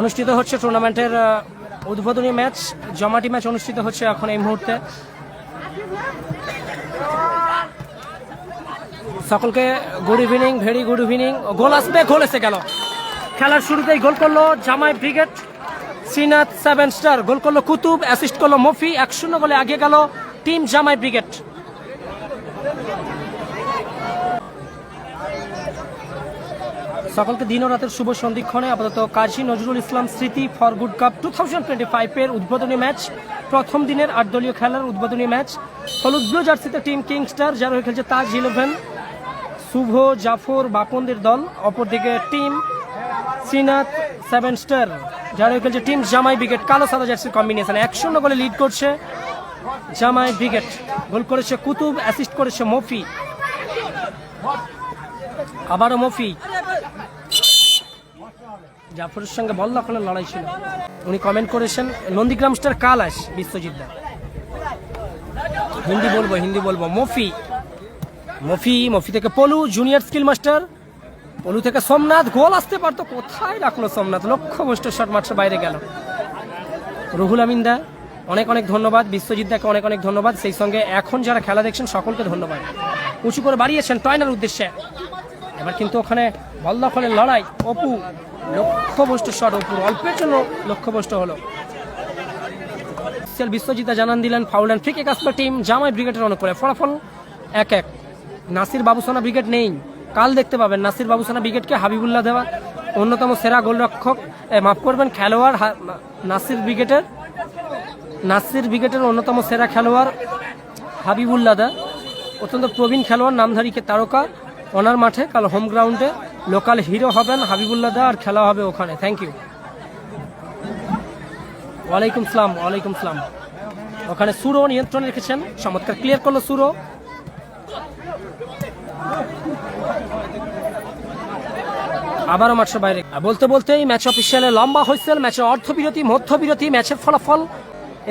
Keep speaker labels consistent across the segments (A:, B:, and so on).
A: অনুষ্ঠিত হচ্ছে টুর্নামেন্টের উদ্বোধনী ম্যাচ জমাটি ম্যাচ অনুষ্ঠিত হচ্ছে এখন এই মুহূর্তে। সকলকে good evening very good evening goal আসবে গোল এসে গেল। খেলার শুরুতেই গোল করল Jamai brigade, Srinath seven star goal করল কুতুব অ্যাসিস্ট করল মফি। এক শূন্য গোলে আগে গেল টিম জামাই ব্রিগেড। সকলকে দিন ও রাতের শুভ সন্ধিক্ষণে আপাতত কাজী নজরুল ইসলাম স্মৃতি for good cup two thousand twenty ফাইভের উদ্বোধনী ম্যাচ, প্রথম দিনের আট দলীয় খেলার উদ্বোধনী ম্যাচ। হলুদ ব্লু জার্সিতে টিম কিংস্টার, যার হয়ে খেলছে তাজ ইলেভেন শুভ, জাফর বাপনদের দল। অপরদিকে টিম শ্রীনাথ সেভেন স্টার যার হয়ে খেলছে টিম জামাই ব্রিগেড। কালো সাদা জার্সির কম্বিনেশন এক শূন্য গোলে লিড করছে জামাই ব্রিগেড। গোল করেছে কুতুব অ্যাসিস্ট করেছে মফি। আবারও মফি। জাফরের সঙ্গে বল দখলের লড়াই ছিল। উনি কমেন্ট করেছেন, নন্দীগ্রাম স্টার কালাস বিশ্বজিৎ দা। হিন্দি বলব হিন্দি বলব। মফি মফি মফি থেকে পলু জুনিয়র স্কিল মাস্টার পলু থেকে সোমনাথ, গোল আসতে পারতো, কোথায় রাখল সোমনাথ? লক্ষ্য বষ্ট শট মাঠের বাইরে গেল। রুহুল আমিন দা, অনেক অনেক ধন্যবাদ। বিশ্বজিৎ দাকে অনেক অনেক ধন্যবাদ। সেই সঙ্গে এখন যারা খেলা দেখছেন, সকলকে ধন্যবাদ। উঁচু করে বাড়িয়েছেন টয়নার উদ্দেশ্যে। এবার কিন্তু ওখানে বল দখলের লড়াই। অপু লক্ষ্যবস্তু শট অপুর অল্পের জন্য লক্ষ্যবস্তু হলো। সিএল বিশ্বজিতা জানান দিলেন ফাউল অ্যান্ড ফ্রি কিক আসবে টিম জামাই ব্রিগেডের অনুকূলে। ফলাফল এক এক। নাসির বাবুসানা ব্রিগেড নেই। কাল দেখতে পাবেন নাসির বাবুসানা ব্রিগেডকে হাবিবুল্লাহ দেওয়া। অন্যতম সেরা গোলরক্ষক। মাফ করবেন, খেলোয়াড় নাসির ব্রিগেডের নাসির ব্রিগেডের অন্যতম সেরা খেলোয়াড় হাবিবুল্লাহ দা। অত্যন্ত প্রবীণ খেলোয়াড়, নামধারী কে তারকা। ওনার মাঠে, কাল হোম গ্রাউন্ডে লোকাল হিরো হবেন হাবিবুল্লাহ দা আর খেলা হবে ওখানে। থ্যাংক ইউ ওয়ালাইকুম সালাম ওয়ালাইকুম সালাম। ওখানে সুরো নিয়ন্ত্রণে রেখেছেন। চমৎকার ক্লিয়ার করল সুরো। আবারও মাঠের বাইরে। বলতে বলতে এই ম্যাচ অফিসিয়ালে লম্বা হুইসেল ম্যাচের অর্ধবিরতি মধ্যবিরতি ম্যাচের ফলাফল।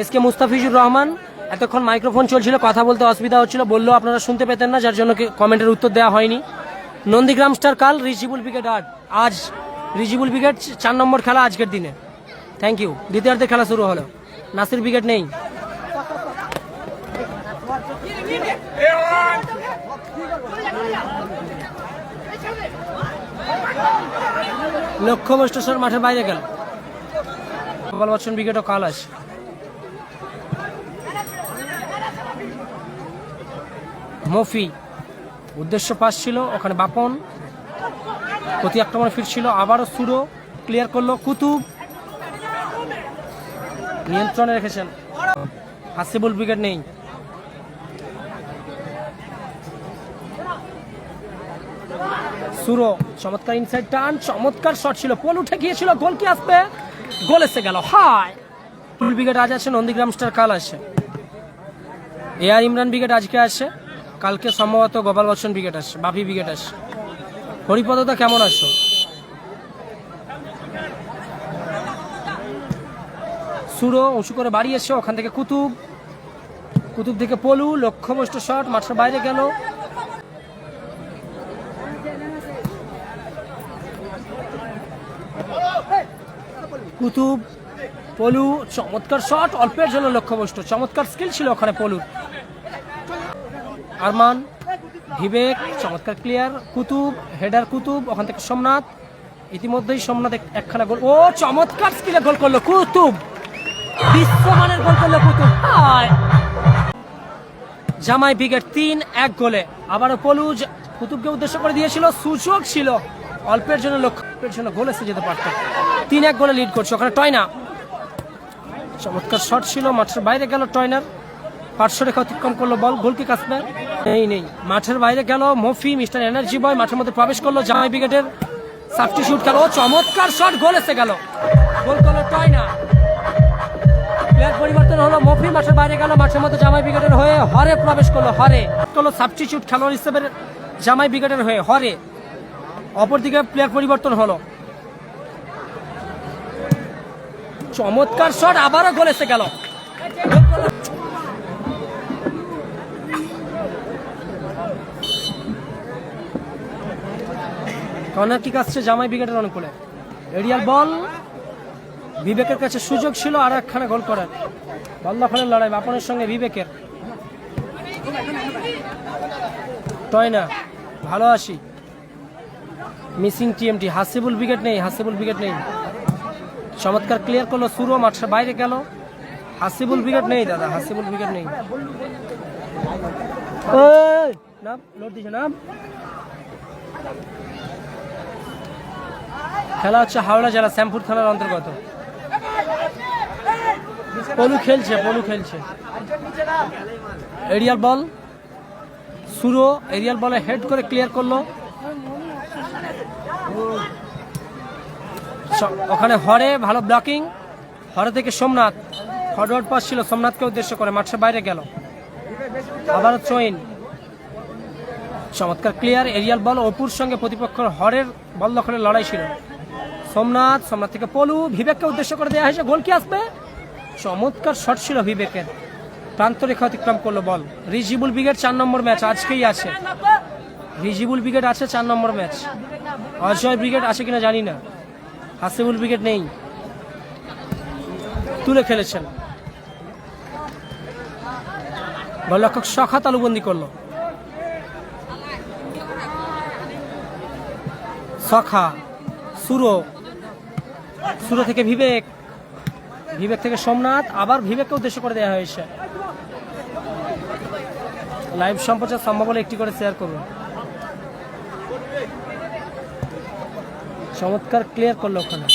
A: এস কে মুস্তাফিজুর রহমান, এতক্ষণ মাইক্রোফোন চলছিল, কথা বলতে অসুবিধা হচ্ছিল, বললেও আপনারা শুনতে পেতেন না, যার জন্য কমেন্টের উত্তর দেওয়া হয়নি। নন্দীগ্রাম স্টার কাল, রিজিবুল ব্রিগেড আট আজ রিজিবুল ব্রিগেড চার নম্বর খেলা আজকের দিনে। থ্যাংক ইউ দ্বিতীয়ার্ধে খেলা শুরু হলো। নাসির ব্রিগেড নেই। লক্ষ্য বস্টেশ্বর মাঠের বাইরে গেল। গোপাল বচ্চন ব্রিগেডও কাল আছে। মফি উদ্দেশ্য পাস ছিল, ওখানে বাপন প্রতি আক্রমণে ফিরছিল, আবারও সুরো ক্লিয়ার করল, কুতুব নিয়ন্ত্রণে রেখেছেন। হাসিবুল ব্রিগেড নেই। সুরো, চমৎকার ইনসাইড টান, চমৎকার শট ছিল পোল উঠে গিয়েছিল গোল কি আসবে? গোল এসে গেল হাই টুল ব্রিগেড আজ আছে, নন্দীগ্রাম স্টার কাল আছে এ আর ইমরান ব্রিগেড আজকে আসে। কালকে সম্ভবত গোপাল বচ্চন ব্রিগেড আসছে বাপি ব্রিগেড আসছে। হরিপদদা কেমন আছো? সুরো উঁচু করে বাড়িয়েছে ওখান থেকে কুতুব। কুতুব থেকে পলু লক্ষ্যবষ্ট শট মাঠের বাইরে গেল। কুতুব, পলু, চমৎকার শট অল্পের জন্য লক্ষ্যবস্তু চমৎকার স্কিল ছিল ওখানে পলুর। আরমান, বিবেক, চমৎকার ক্লিয়ার কুতুব হেডার কুতুব, ওখান থেকে সোমনাথ। ইতিমধ্যেই সোমনাথ একখানা গোল ও, চমৎকার স্কিলে গোল করল কুতুব। বিশ্বমানের গোল করল কুতুব। জামাই ব্রিগেড তিন, এক গোলে। আবারও পলু জ- কুতুবকে উদ্দেশ্য করে দিয়েছিল, সুযোগ ছিল। অল্পের জন্য লক্ষ্যের জন্য গোল এসে যেতে পারত। তিন, এক গোলে লিড করছে ওখানে টয়না। চমৎকার শট ছিল, মাঠের বাইরে গেল টয়নার। পার্শ্ব রেখা অতিক্রম করল বল গোলকি কাসবে নেই নেই। মাঠের বাইরে গেল মফি, মিস্টার এনার্জি বয়, মাঠের মধ্যে প্রবেশ করল জামাই ব্রিগেডের। সাবস্টিটিউট খেলো, চমৎকার শট গোল এসে গেল। গোল করল টয়না। প্লেয়ার পরিবর্তন হলো মফি, মাঠের বাইরে গেল, মাঠের মধ্যে জামাই ব্রিগেডের হয়ে হরে প্রবেশ করল, হরে। করল সাবস্টিটিউট খেলোয়াড় হিসেবে জামাই ব্রিগেডের হয়ে হরে। অপরদিকে প্লেয়ার পরিবর্তন হলো। চমৎকার শট আবারও গোল এসে গেল। কর্নার কিক আসছে জামাই ব্রিগেডের অনুকূলে। এরিয়াল বল, বিবেকের কাছে সুযোগ ছিল, আর একখানে গোল করার। বল্লাফলের লড়াই, বাপনের সঙ্গে বিবেকের। টয়না ভালো আসি মিসিং টিএমটি, হাসিবুল উইকেট নেই, হাসিবুল উইকেট নেই। চমৎকার ক্লিয়ার করল, সুরো মাঠের বাইরে গেল। হাসিবুল উইকেট নেই, দাদা, হাসিবুল উইকেট নেই। নাম, লোড দিছে, নাম। খেলা হচ্ছে হাওড়া জেলা শ্যামপুর থানার অন্তর্গত। পলু খেলছে পলু খেলছে। Aerial ball. সুরো এরিয়াল বলে হেড করে ক্লিয়ার করল। ওখানে হরে, ভালো ব্লকিং হরে থেকে সোমনাথ। ফরওয়ার্ড পাস ছিল, সোমনাথকে উদ্দেশ্য করে মাঠের বাইরে গেল। আবার চইন চমৎকার ক্লিয়ার এরিয়াল বল অপুর সঙ্গে প্রতিপক্ষের হরের বল দখলের লড়াই ছিল। সোমনাথ সোমনাথ থেকে পলু বিবেককে উদ্দেশ্য করে দেওয়া হয়েছে, গোল কি আসবে? চমৎকার শট ছিল বিবেকের। প্রান্ত রেখা অতিক্রম করল বল। রিজিবুল ব্রিগেড চার নম্বর ম্যাচ আজকেই আছে। রিজিবুল ব্রিগেড আছে চার নম্বর ম্যাচ অজয় ব্রিগেড আছে কিনা জানি না। হাসিবুল ব্রিগেড নেই। তুলে খেলেছেন। গোলরক্ষক সখা তালুবন্দি করল। সখা, সুরো। সুরো থেকে বিবেক। বিবেক থেকে সোমনাথ, আবার বিবেককে উদ্দেশ্য করে দেওয়া হয়েছে। লাইভ সম্প্রচার সম্ভব হলে একটি করে শেয়ার করুন। চমৎকার ক্লিয়ার করল ওখানে।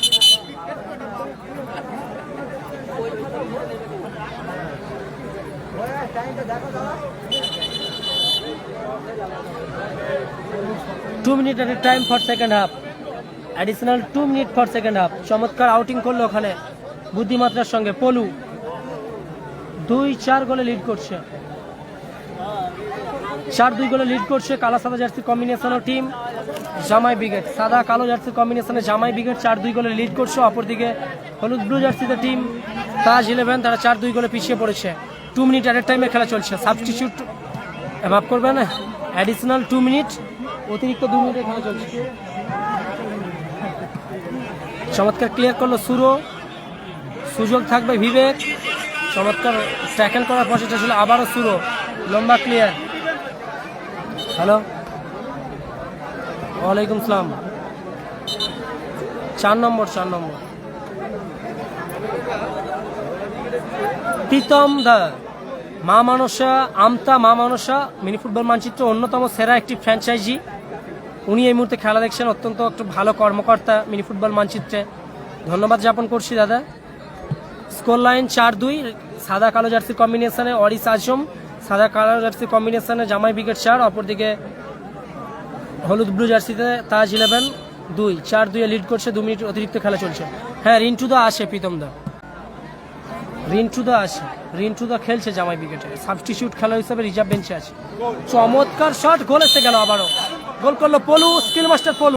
A: Two minute at time for second half additional two minute for second half চমৎকার আউটিং করল ওখানে বুদ্ধিমাত্রার সঙ্গে। পলু দুই চার গোলে লিড করছে। চার দুই গোলে লিড করছে কালা সাদা জার্সি কম্বিনেশনের টিম জামাই ব্রিগেড। সাদা কালো জার্সি কম্বিনেশনে জামাই ব্রিগেড চার দুই গোলে লিড করছে। অপরদিকে হলুদ ব্লু জার্সিতে টিম তাজ ইলেভেন তারা চার দুই গোলে পিছিয়ে পড়েছে। টু মিনিট অ্যাট টাইমে খেলা চলছে। সাবস্টিটিউট মাফ করবেন অ্যাডিশনাল টু মিনিট অতিরিক্ত দু মিনিটে খেলা চলছে। চমৎকার ক্লিয়ার করল সুরো। সুযোগ থাকবে বিবেক। চমৎকার ট্যাকেল করার পর সেটা ছিল আবারও সুরো। লম্বা ক্লিয়ার হ্যালো ওয়ালাইকুম সালাম। চার নম্বর চার নম্বর। প্রীতম দা মা মানসা, আমতা মা মানসা, মিনি ফুটবল মানচিত্র অন্যতম সেরা একটি ফ্র্যাঞ্চাইজি উনি এই মুহূর্তে খেলা দেখছেন, অত্যন্ত একটু ভালো কর্মকর্তা, মিনি ফুটবল মানচিত্রে। ধন্যবাদ জ্ঞাপন করছি, দাদা। স্কোর লাইন চার দুই, সাদা কালো জার্সি কম্বিনেশনে অরিস আজম, সাদা কালো জার্সি কম্বিনেশনে জামাই উইকেট চার, অপরদিকে হলুদ ব্লু জার্সিতে তাজ ইলেভেন দুই, চার দুইয়ে লিড করছে, দু মিনিট অতিরিক্ত খেলা চলছে। হ্যাঁ রিন্টু দা আসে, প্রীতম দা। রিন্টু দা আসে রিন্টু দা খেলছে জামাই উইকেটে সাবস্টিটিউট খেলা হিসাবে রিজার্ভ বেঞ্চে আছে। চমৎকার শট গোল এসে গেল আবারও। গোল করল পলু স্কিল মাস্টার পলু।